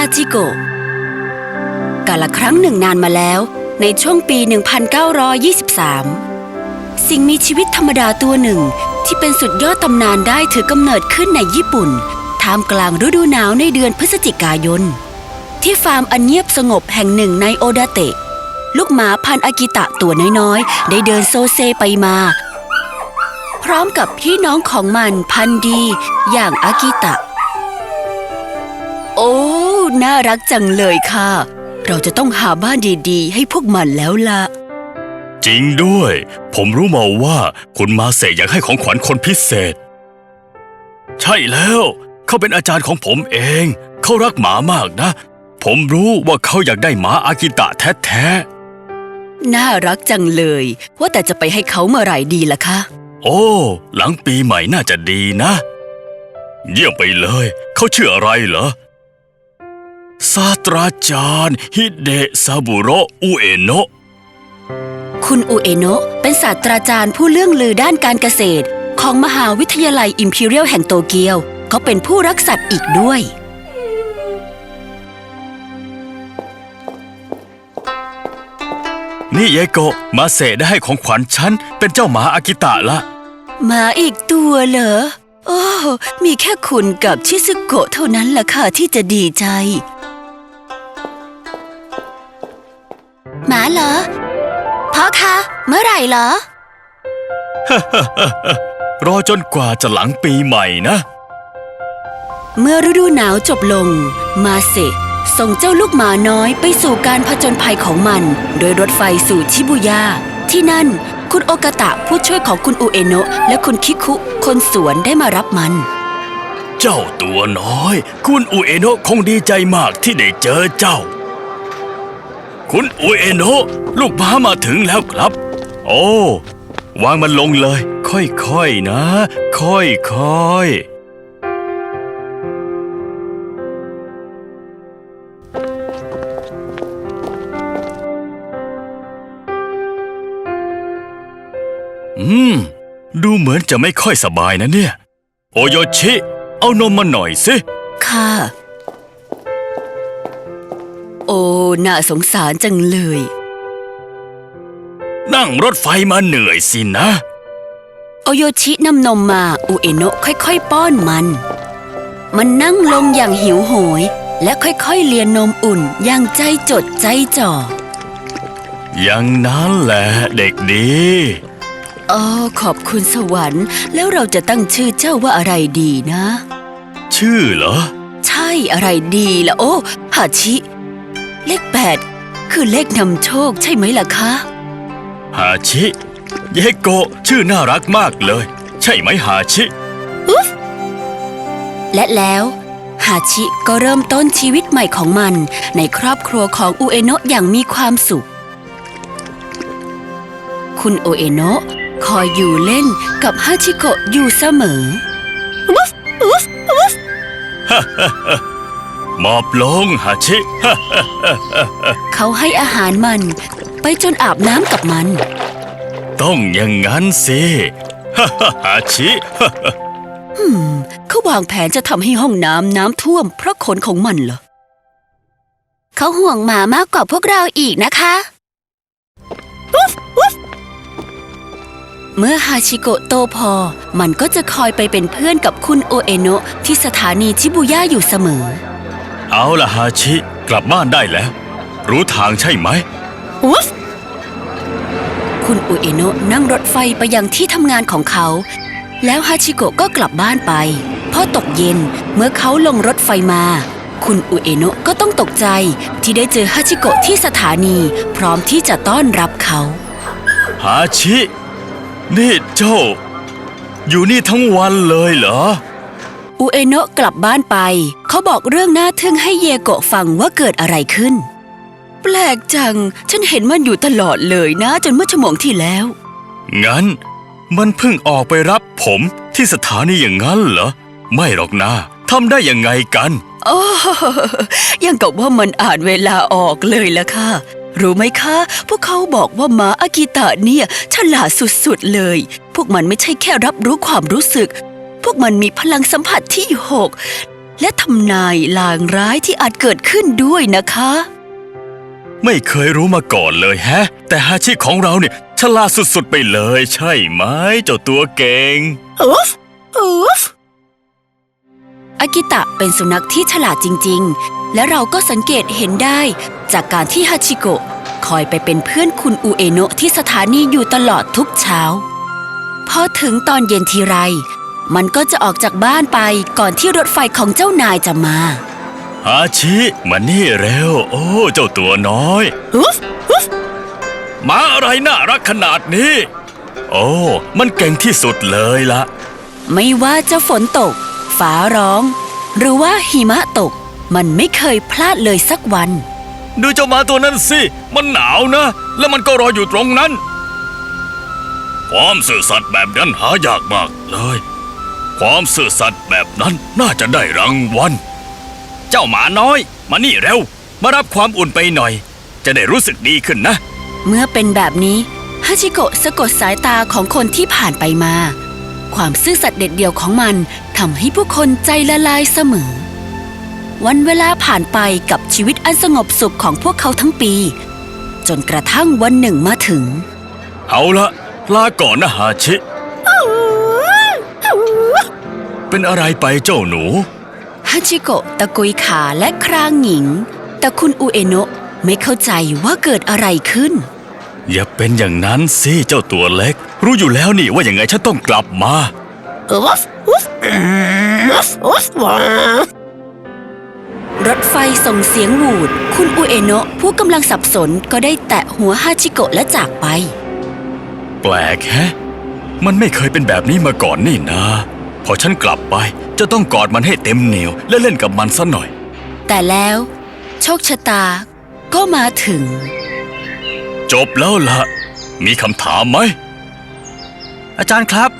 าจิโกะกาละครั้งหนึ่งนานมาแล้วในช่วงปี 1923 สิ่งมีชีวิตธรรมดาตัวหนึ่งที่เป็นสุดยอดตำนานได้ถือกำเนิดขึ้นในญี่ปุ่น ท่ามกลางฤดูหนาวในเดือนพฤศจิกายน ที่ฟาร์มอันเงียบสงบแห่งหนึ่งในโอดาเตะ ลูกหมาพันอากิตะตัวน้อยๆ ได้เดินโซเซไปมา พร้อมกับพี่น้องของมันพันดีอย่างอากิตะ โอ้ น่ารักจังเลยค่ะ เราจะต้องหาบ้านดีๆ ให้พวกมันแล้วล่ะ จริงด้วย ผมรู้มาว่าคุณมาเสกอยากให้ของขวัญคนพิเศษ ใช่แล้ว เขาเป็นอาจารย์ของผมเอง เขารักหมามากนะ ผมรู้ว่าเขาอยากได้หมาอากิตะแท้น่ารักจังเลย ว่าแต่จะไปให้เขาเมื่อไหร่ดีล่ะคะ ๆ โอ้ หลังปีใหม่น่าจะดีนะ เยี่ยมไปเลย เขาชื่ออะไรเหรอ ศาสตราจารย์ฮิเดะซาบุโระอุเอโนะคุณอุเอโนะเป็นศาสตราจารย์ผู้เลื่องลือด้านการเกษตร ของมหาวิทยาลัยอิมพีเรียลแห่งโตเกียวเขาเป็นผู้รักสัตว์อีกด้วย นี่เยโกะมาเสกได้ให้ของขวัญฉัน เป็นเจ้าหมาอากิตะละหมาอีกตัวเหรอ โอ้ มีแค่คุณกับชิซึโกะเท่านั้นล่ะค่ะที่จะดีใจ หมาเหรอ พ่อคะ เมื่อไหร่เหรอ รอจนกว่าจะหลังปีใหม่นะ เมื่อฤดูหนาวจบลง มาเซส่งเจ้าลูกหมาน้อยไปสู่การผจญภัยของมัน โดยรถไฟสู่ชิบุย่าที่นั่น คุณโอกาตะผู้ช่วยของคุณอุเอโนะและคุณคิคุ คนสวนได้มารับมัน เจ้าตัวน้อย คุณอุเอโนะคงดีใจมากที่ได้เจอเจ้า คุณอุเอโนะลูกม้ามาถึงแล้วครับ โอ้วางมันลงเลย ค่อยๆนะ ค่อยๆอืม ดูเหมือนจะไม่ค่อยสบายนะเนี่ย โอโยชิ เอานมมาหน่อยสิ ค่ะ น่าสงสารจังเลย นั่งรถไฟมาเหนื่อยสินะ โอโยชินำนมมาอุเอโนะค่อยๆ ป้อนมัน มันนั่งลงอย่างหิวโหย และค่อยๆเลียนนมอุ่นอย่างใจจดใจจ่ออย่างนั้นแหละเด็กดีอ๋อขอบคุณสวรรค์ แล้วเราจะตั้งชื่อเจ้าว่าอะไรดีนะ ชื่อเหรอ ใช่อะไรดีล่ะโอ้ฮาชิ เลขแปดคือเลขนำโชคใช่ไหมล่ะคะ ฮาชิ เยโกะชื่อน่ารักมากเลย ใช่ไหมฮาชิ และแล้วฮาชิก็เริ่มต้นชีวิตใหม่ของมัน ในครอบครัวของอุเอโนะอย่างมีความสุข คุณโอเอโนะคอยอยู่เล่นกับฮาชิโกะอยู่เสมอ หมอบลงฮาชิ เขาให้อาหารมัน ไปจนอาบน้ำกับมัน ต้องอย่างนั้นสิ ฮาชิอืมเขาวางแผนจะทำให้ห้องน้ำน้ำท่วมเพราะขนของมันเหรอ เขาห่วงหมามากกว่าพวกเราอีกนะคะเมื่อฮาชิโกะโตพอ มันก็จะคอยไปเป็นเพื่อนกับคุณโอเอโนะที่สถานีชิบุย่าอยู่เสมอ เอาละฮาชิ กลับบ้านได้แล้ว รู้ทางใช่ไหมคุณอุเอโนะนั่งรถไฟไปยังที่ทำงานของเขา แล้วฮาชิโกะก็กลับบ้านไป พอตกเย็นเมื่อเขาลงรถไฟมา คุณอุเอโนะก็ต้องตกใจที่ได้เจอฮาชิโกะที่สถานีพร้อมที่จะต้อนรับเขา ฮาชิ นี่เจ้า อยู่นี่ทั้งวันเลยเหรอ อุเอโนะกลับบ้านไป เขาบอกเรื่องน่าทึ่งให้เยโกะฟังว่าเกิดอะไรขึ้น แปลกจัง ฉันเห็นมันอยู่ตลอดเลยนะ จนเมื่อชั่วโมงที่แล้ว งั้น มันเพิ่งออกไปรับผมที่สถานีอย่างนั้นเหรอ ไม่หรอกนะทำได้ยังไงกันโอ้ยังกับว่ามันอ่านเวลาออกเลยละค่ะ รู้ไหมคะ พวกเขาบอกว่าหมาอากิตะเนี่ย ฉลาดสุดๆเลย พวกมันไม่ใช่แค่รับรู้ความรู้สึก พวกมันมีพลังสัมผัสที่หกและทำนายลางร้ายที่อาจเกิดขึ้นด้วยนะคะ ไม่เคยรู้มาก่อนเลยแฮะ แต่ฮาชิของเราเนี่ยฉลาดสุดๆไปเลย ใช่ไหมเจ้าตัวเก่งอูฟอูฟอากิตะเป็นสุนัขที่ฉลาดจริง ๆ และเราก็สังเกตเห็นได้จากการที่ฮาชิโกะคอยไปเป็นเพื่อนคุณอุเอโนะที่สถานีอยู่ตลอดทุกเช้า พอถึงตอนเย็นทีไร มันก็จะออกจากบ้านไปก่อนที่รถไฟของเจ้านายจะมาฮาชิมานี่เร็ว โอ้ เจ้าตัวน้อยหมาอะไรน่ารักขนาดนี้ โอ้ มันเก่งที่สุดเลยละไม่ว่าจะฝนตก ฟ้าร้อง หรือว่าหิมะตก มันไม่เคยพลาดเลยสักวัน ดูเจ้าหมาตัวนั้นสิ มันหนาวนะ แล้วมันก็รออยู่ตรงนั้น ความสื่อสัตย์แบบนั้นหายากมากเลย ความสื่อสัตย์แบบนั้นน่าจะได้รางวัล เจ้าหมาน้อย มานี่เร็ว มารับความอุ่นไปหน่อย จะได้รู้สึกดีขึ้นนะ เมื่อเป็นแบบนี้ฮาชิโกะสะกดสายตาของคนที่ผ่านไปมา ความซื่อสัตย์เด็ดเดี่ยวของมันทำให้ผู้คนใจละลายเสมอ วันเวลาผ่านไปกับชีวิตอันสงบสุขของพวกเขาทั้งปี จนกระทั่งวันหนึ่งมาถึง เอาละลาก่อนนะฮาชิ เป็นอะไรไปเจ้าหนูฮาชิโกะตะกุยขาและครางหญิง แต่คุณอุเอโนะไม่เข้าใจว่าเกิดอะไรขึ้น อย่าเป็นอย่างนั้นสิเจ้าตัวเล็ก รู้อยู่แล้วนี่ว่าอย่างไงฉันต้องกลับมารถไฟส่งเสียงหวูด คุณอุเอโนะผู้กำลังสับสนก็ได้แตะหัวฮาชิโกะและจากไป แปลกแฮะ มันไม่เคยเป็นแบบนี้มาก่อนนี่นะ พอฉันกลับไปจะต้องกอดมันให้เต็มเหนียว และเล่นกับมันซะหน่อย แต่แล้ว โชคชะตาก็มาถึง จบแล้วล่ะ มีคำถามไหม อาจารย์ครับ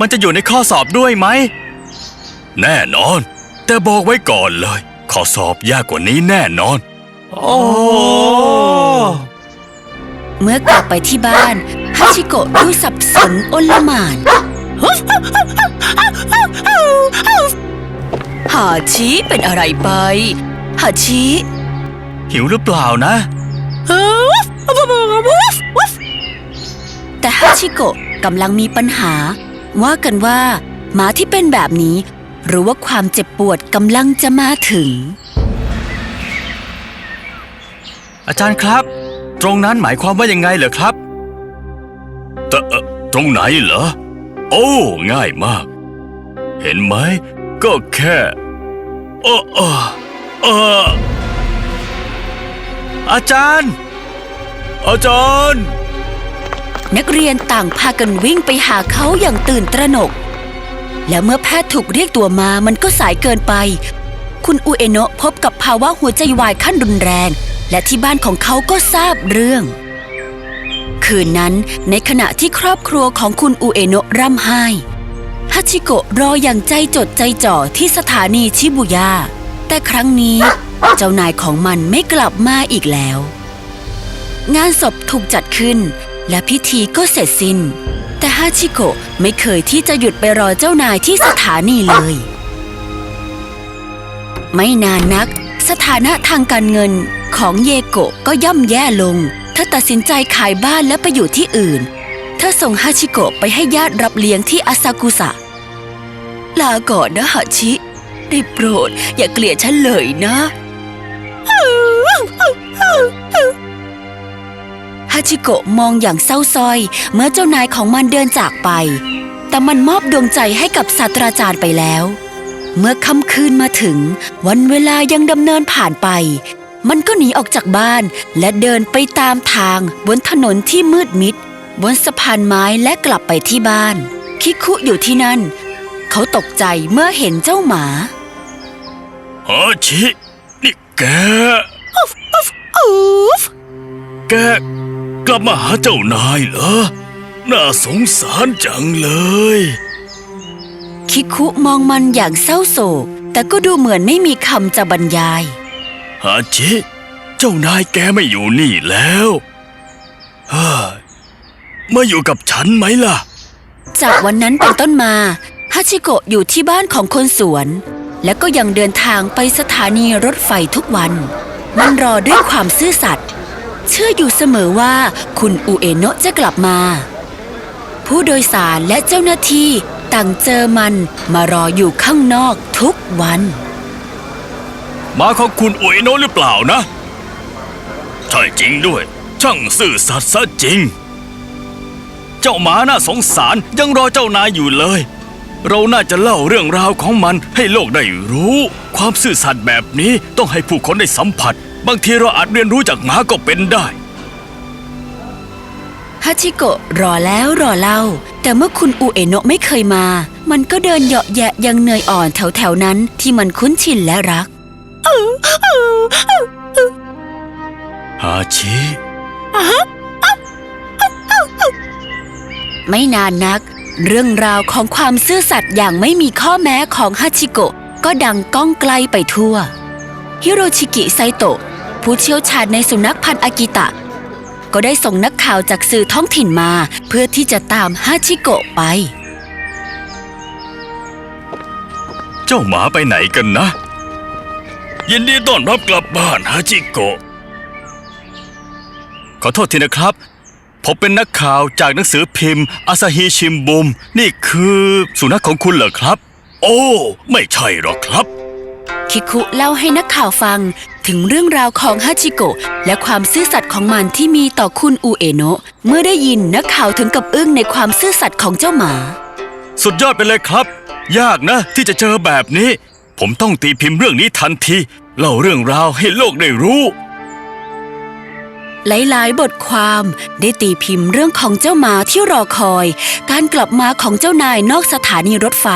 มันจะอยู่ในข้อสอบด้วยไหม แน่นอน แต่บอกไว้ก่อนเลย ข้อสอบยากกว่านี้แน่นอน โอ้เมื่อกลับไปที่บ้านฮาชิโกะดูสับสนโอลหมาน ฮาชิเป็นอะไรไปฮาชิหิวหรือเปล่านะ แต่ฮาชิโกะกำลังมีปัญหา ว่ากันว่าหมาที่เป็นแบบนี้ รู้ว่าความเจ็บปวดกำลังจะมาถึง อาจารย์ครับ ตรงนั้นหมายความว่ายังไงเหรอครับแต่เอ่อตรงไหนเหรอ โอ้ ง่ายมาก เห็นไหม ก็แค่เออเออเอออาจารย์ อาจารย์ นักเรียนต่างพากันวิ่งไปหาเขาอย่างตื่นตระหนก แล้วเมื่อแพทย์ถูกเรียกตัวมามันก็สายเกินไป คุณอุเอโนะพบกับภาวะหัวใจวายขั้นรุนแรง และที่บ้านของเขาก็ทราบเรื่อง คืนนั้น ในขณะที่ครอบครัวของคุณอุเอโนะร่ำไห้ฮัชิโกะรออย่างใจจดใจจ่อที่สถานีชิบุย่าแต่ครั้งนี้ เจ้านายของมันไม่กลับมาอีกแล้ว งานศพถูกจัดขึ้น และพิธีก็เสร็จสิ้น แต่ฮาชิโกะไม่เคยที่จะหยุดไปรอเจ้านายที่สถานีเลย ไม่นานนัก สถานะทางการเงินของเยโกะก็ย่ำแย่ลง ธอตัดสินใจขายบ้านและไปอยู่ที่อื่น เธอส่งฮาชิโกะไปให้ญาติรับเลี้ยงที่อาซากุสะ ลาก่อนนะฮาชิ ได้โปรดอย่าเกลียดฉันเลยนะฮาชิโกะมองอย่างเศร้าซอย เมื่อเจ้านายของมันเดินจากไป แต่มันมอบดวงใจให้กับศาสตราจารย์ไปแล้ว เมื่อค่ำคืนมาถึง วันเวลายังดำเนินผ่านไป มันก็หนีออกจากบ้านและเดินไปตามทางบนถนนที่มืดมิด บนสะพานไม้และกลับไปที่บ้าน คิคุอยู่ที่นั่น เขาตกใจเมื่อเห็นเจ้าหมาฮาชินี่แกแกกลับมาหาเจ้านายเหรอ น่าสงสารจังเลย คิคุมองมันอย่างเศร้าโศก แต่ก็ดูเหมือนไม่มีคำจะบรรยาย ฮาชิเจ้านายแกไม่อยู่นี่แล้วเฮ้ยมาอยู่กับฉันไหมล่ะ จากวันนั้นเป็นต้นมาฮาชิโกะอยู่ที่บ้านของคนสวน และก็ยังเดินทางไปสถานีรถไฟทุกวัน มันรอด้วยความซื่อสัตย์เชื่ออยู่เสมอว่าคุณอุเอโนะจะกลับมา ผู้โดยสารและเจ้าหน้าที่ต่างเจอมันมารออยู่ข้างนอกทุกวัน มาของคุณอุเอโนหรือเปล่านะ ใช่จริงด้วย ช่างซื่อสัตย์ซะจริง เจ้าหมาน่าสงสารยังรอเจ้านายอยู่เลย เราน่าจะเล่าเรื่องราวของมันให้โลกได้รู้ ความซื่อสัตย์แบบนี้ต้องให้ผู้คนได้สัมผัส บางทีเราอาจเรียนรู้จากหมาก็เป็นได้ฮาชิโกะรอแล้วรอเล่า แต่เมื่อคุณอุเอโนะไม่เคยมา มันก็เดินเหยาะแยะยังเนยอ่อนแถวๆนั้นที่มันคุ้นชินและรัก ฮาชิ ไม่นานนัก เรื่องราวของความซื่อสัตย์อย่างไม่มีข้อแม้ของฮาชิโกะก็ดังก้องไกลไปทั่ว ฮิโรชิกิไซโตะ ผู้เชี่ยวชาญในสุนัขพันธุ์อากิตะ ก็ได้ส่งนักข่าวจากสื่อท้องถิ่นมา เพื่อที่จะตามฮาชิโกะไป เจ้าหมาไปไหนกันนะ ยินดีต้อนรับกลับบ้านฮาจิโกะ ขอโทษทีนะครับ ผมเป็นนักข่าวจากหนังสือพิมพ์อาซาฮิชิมบุม นี่คือสุนัขของคุณเหรอครับ โอ้ ไม่ใช่หรอกครับ คิคุเล่าให้นักข่าวฟังถึงเรื่องราวของฮาจิโกะและความซื่อสัตย์ของมันที่มีต่อคุณอุเอโนะเมื่อได้ยินนักข่าวถึงกับอึ้งในความซื่อสัตย์ของเจ้าหมา สุดยอดไปเลยครับ ยากนะที่จะเจอแบบนี้ ผมต้องตีพิมพ์เรื่องนี้ทันที เล่าเรื่องราวให้โลกได้รู้ หลายๆ บทความได้ตีพิมพ์เรื่องของเจ้าหมาที่รอคอย การกลับมาของเจ้านายนอกสถานีรถไฟ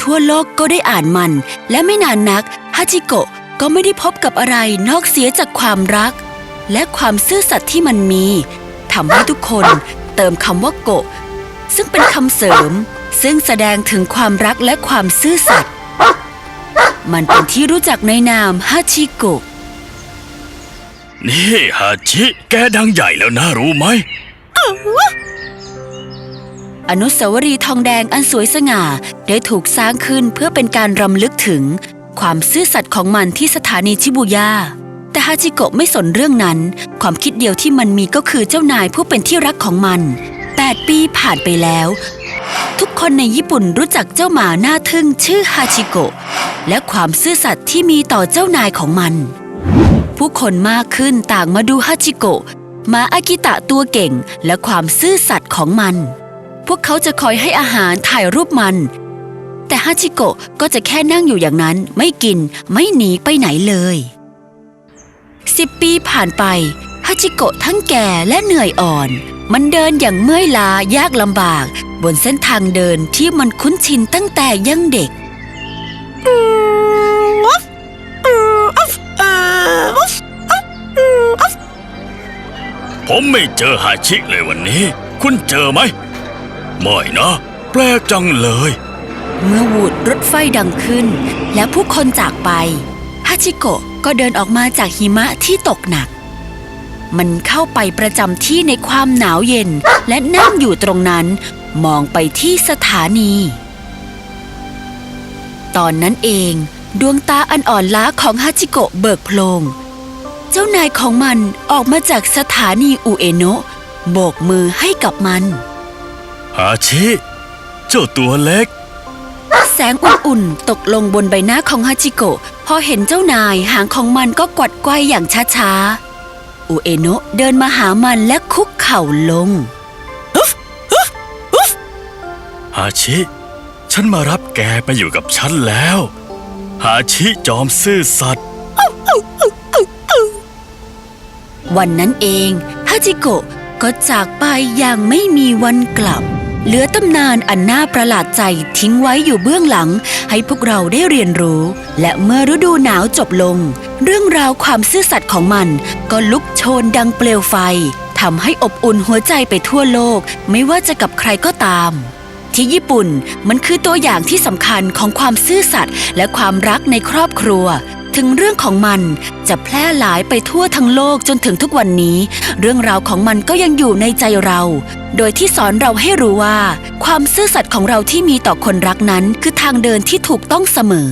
ทั่วโลกก็ได้อ่านมัน และไม่นานนักฮาจิโกะก็ไม่ได้พบกับอะไรนอกเสียจากความรัก และความซื่อสัตย์ที่มันมีทำให้ทุกคนเติมคำว่าโกะ ซึ่งเป็นคำเสริม ซึ่งแสดงถึงความรักและความซื่อสัตย์ มันเป็นที่รู้จักในนามฮาชิโกะ นี่ฮาชิ แกดังใหญ่แล้วนะรู้ไหม อนุสาวรีย์ทองแดงอันสวยสง่าได้ถูกสร้างขึ้นเพื่อเป็นการรำลึกถึง ความซื่อสัตย์ของมันที่สถานีชิบูย่า แต่ฮาจิโกะไม่สนเรื่องนั้น ความคิดเดียวที่มันมีก็คือเจ้านายผู้เป็นที่รักของมัน 8 ปีผ่านไปแล้ว ทุกคนในญี่ปุ่นรู้จักเจ้าหมาหน้าทึ่งชื่อฮาจิโกะและความซื่อสัตย์ที่มีต่อเจ้านายของมัน ผู้คนมากขึ้นต่างมาดูฮาจิโกะหมาอากิตะตัวเก่งและความซื่อสัตย์ของมัน พวกเขาจะคอยให้อาหารถ่ายรูปมัน แต่ฮาจิโกะก็จะแค่นั่งอยู่อย่างนั้นไม่กินไม่หนีไปไหนเลยสิบปีผ่านไปฮาจิโกะทั้งแก่และเหนื่อยอ่อน มันเดินอย่างเมื่อยล้ายากลำบาก บนเส้นทางเดินที่มันคุ้นชินตั้งแต่ยังเด็กผมไม่เจอฮาชิเลยวันนี้ คุณเจอไหม ไม่นะ แปลกจังเลย เมื่อวูดรถไฟดังขึ้น และผู้คนจากไป ฮาจิโกะก็เดินออกมาจากหิมะที่ตกหนัก มันเข้าไปประจำที่ในความหนาวเย็น และนั่งอยู่ตรงนั้น มองไปที่สถานี ตอนนั้นเอง ดวงตาอันอ่อนล้าของฮาจิโกะเบิกโพลง เจ้านายของมันออกมาจากสถานีอุเอโนะโบกมือให้กับมันฮาชิ เจ้าตัวเล็ก แสงอุ่นๆตกลงบนใบหน้าของฮาจิโกะพอเห็นเจ้านายหางของมันก็กวัดไกวอย่างช้าๆ อุเอโนะเดินมาหามันและคุกเข่าลงฮาชิ ฉันมารับแกไปอยู่กับฉันแล้วฮาชิจอมซื่อสัตย์วันนั้นเองฮาจิโกะก็จากไปอย่างไม่มีวันกลับ เหลือตำนานอันน่าประหลาดใจทิ้งไว้อยู่เบื้องหลัง ให้พวกเราได้เรียนรู้ และเมื่อฤดูหนาวจบลง เรื่องราวความซื่อสัตย์ของมัน ก็ลุกโชนดังเปลวไฟทำให้อบอุ่นหัวใจไปทั่วโลก ไม่ว่าจะกับใครก็ตาม ที่ญี่ปุ่นมันคือตัวอย่างที่สำคัญของความซื่อสัตย์และความรักในครอบครัว ถึงเรื่องของมันจะแพร่หลายไปทั่วทั้งโลกจนถึงทุกวันนี้ เรื่องราวของมันก็ยังอยู่ในใจเรา โดยที่สอนเราให้รู้ว่า ความซื่อสัตย์ของเราที่มีต่อคนรักนั้นคือทางเดินที่ถูกต้องเสมอ